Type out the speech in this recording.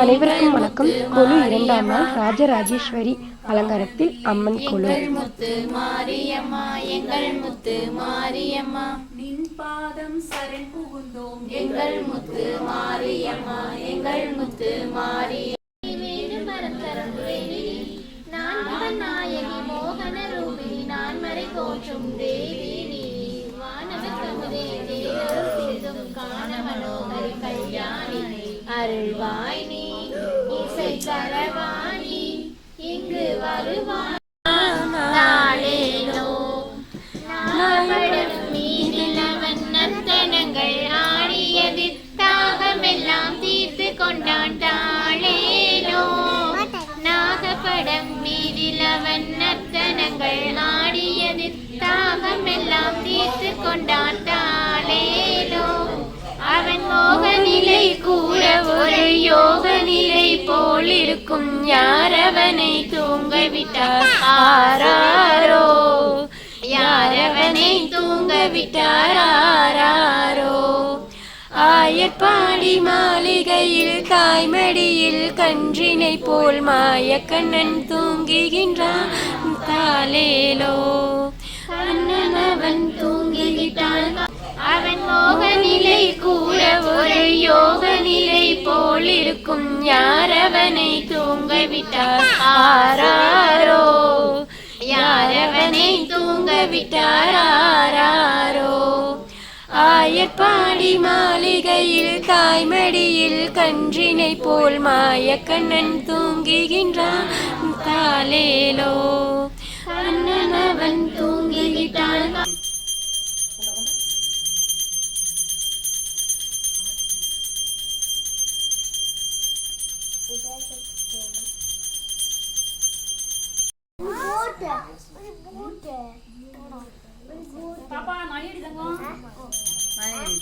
அனைவருக்கும் வணக்கம். கொலு இரண்டாம் நாள் ராஜராஜேஸ்வரி அலங்காரத்தில் அம்மன் கொலு. முத்து மாரியம்மா எங்கள் முத்து மாரியம்மா. நின் பாதம் சரண் புகுந்தோம். எங்கள் முத்து மாரியம்மா எங்கள் முத்து மாரியம்மா. நான் நாயகி மோகன ரூபிணி நான் மறை தோற்றும் தேவி நீ. வானவத்தமுதே தேரல் சிந்தும் காண மனோகரி கல்யாணி அருள்வாய் நீ இசை தரவாணி இங்கு தீர்த்து கொண்டான். தாளேனோ நாகப்படம் மீதிலவன் நர்த்தனங்கள் ஆடியது தாகமெல்லாம் தீர்த்து கொண்டான். அவன் மோக நிலை கூட ஒரு யோக நிலை போல் இருக்கும் யார் தூங்க விட்டார் ஆராரோ? யாரவனை தூங்க விட்டார் ஆராரோ? ஆயப்பாடி மாளிகையில் தாய்மடியில் கன்றினை போல் மாயக்கண்ணன் தூங்குகின்றான். தாலேலோ அண்ணன் அவன் தூங்கிவிட்டான் அவன் மோக இருக்கும் யார் அவனை தூங்க விட்டார் ஆராரோ? யார் அவனை தூங்க விட்டார் ஆராரோ? ஆயப்பாடி மாளிகையில் தாய்மடியில் கன்றினை போல் மாயக்கண்ணன் தூங்குகின்றான். காலேலோ? அண்ணன் அவன் தூ பாப்பா நடிகை தங்கம் நடிகை